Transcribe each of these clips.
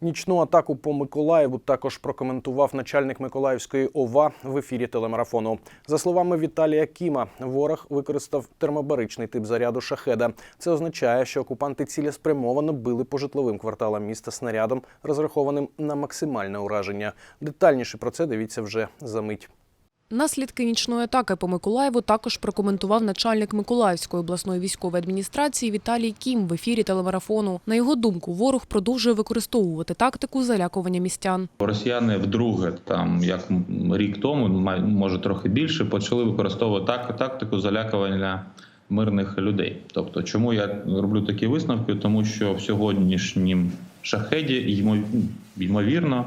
Нічну атаку по Миколаєву також прокоментував начальник Миколаївської ОВА в ефірі телемарафону. За словами Віталія Кіма, ворог використав термобаричний тип заряду шахеда. Це означає, що окупанти цілеспрямовано били по житловим кварталам міста снарядом, розрахованим на максимальне ураження. Детальніше про це дивіться вже за мить. Наслідки нічної атаки по Миколаєву також прокоментував начальник Миколаївської обласної військової адміністрації Віталій Кім в ефірі телемарафону. На його думку, ворог продовжує використовувати тактику залякування містян. Росіяни вдруге, там як рік тому, може трохи більше, почали використовувати тактику залякування мирних людей. Тобто, чому я роблю такі висновки? Тому що в сьогоднішнім шахеді ймо- ймовірно.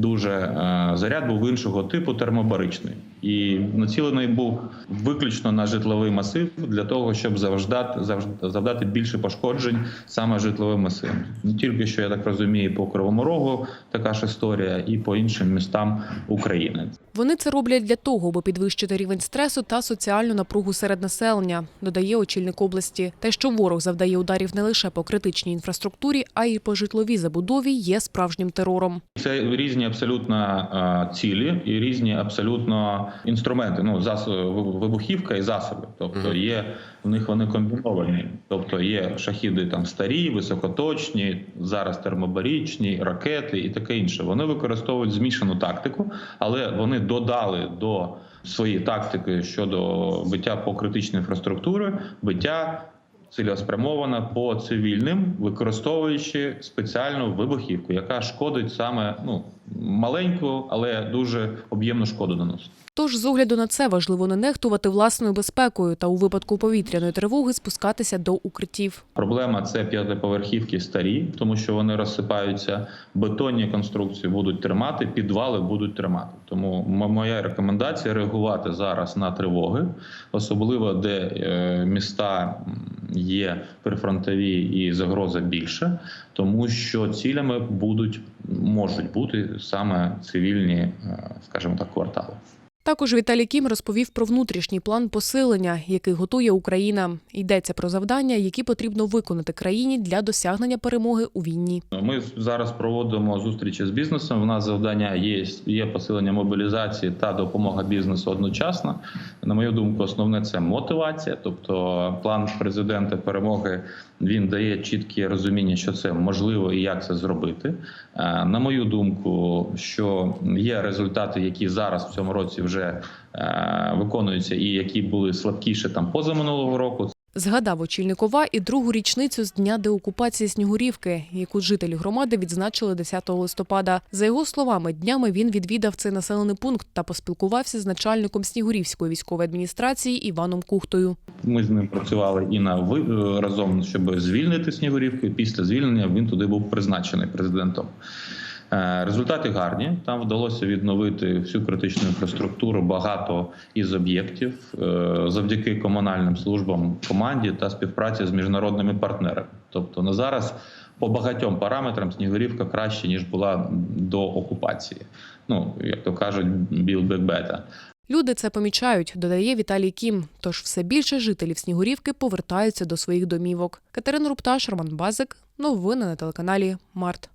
Дуже е, заряд був іншого типу термобаричний і націлений був виключно на житловий масив для того, щоб завждати завж- завдати більше пошкоджень саме житловим масивам. Не тільки що я так розумію, по Кривому Рогу така ж історія, і по іншим містам України. Вони це роблять для того, аби підвищити рівень стресу та соціальну напругу серед населення, додає очільник області. Те, що ворог завдає ударів не лише по критичній інфраструктурі, а й по житловій забудові, є справжнім терором. Це різні абсолютно цілі і різні абсолютно інструменти. Ну засоби вибухівка і засоби. Тобто є в них вони комбіновані. Тобто є шахіди там старі, високоточні, зараз термобарічні, ракети і таке інше. Вони використовують змішану тактику, але вони додали до своєї тактики щодо биття по критичній інфраструктурі, биття цілеспрямована по цивільним, використовуючи спеціальну вибухівку, яка шкодить саме ну маленьку, але дуже об'ємну шкоду наносить. Тож, з огляду на це важливо не нехтувати власною безпекою та у випадку повітряної тривоги спускатися до укриттів. Проблема це п'ятиповерхівки старі, тому що вони розсипаються. Бетонні конструкції будуть тримати, підвали будуть тримати. Тому моя рекомендація реагувати зараз на тривоги, особливо де е, міста є прифронтові і загроза більше, тому що цілями будуть можуть бути саме цивільні, е, скажімо так, квартали. Також Віталій Кім розповів про внутрішній план посилення, який готує Україна. Йдеться про завдання, які потрібно виконати країні для досягнення перемоги у війні. Ми зараз проводимо зустрічі з бізнесом. У нас завдання є, є посилення мобілізації та допомога бізнесу одночасно. На мою думку, основне це мотивація. Тобто, план президента перемоги він дає чітке розуміння, що це можливо і як це зробити. Е, На мою думку, що є результати, які зараз в цьому році вже е, виконуються, і які були слабкіше там позаминулого року. Згадав очільник ОВА і другу річницю з дня деокупації Снігурівки, яку жителі громади відзначили 10 листопада. За його словами, днями він відвідав цей населений пункт та поспілкувався з начальником Снігурівської військової адміністрації Іваном Кухтою. Ми з ним працювали і на ви- е, разом, щоб звільнити Снігурівку. Після звільнення він туди був призначений президентом. Е, Результати гарні. Там вдалося відновити всю критичну інфраструктуру, багато із об'єктів е, завдяки комунальним службам, команді та співпраці з міжнародними партнерами. Тобто на зараз по багатьом параметрам Снігурівка краще ніж була до окупації. Ну як то кажуть, біл бета. Люди це помічають, додає Віталій Кім. Тож все більше жителів Снігурівки повертаються до своїх домівок. Катерина Рупташ, Роман Базик. Новини на телеканалі Март.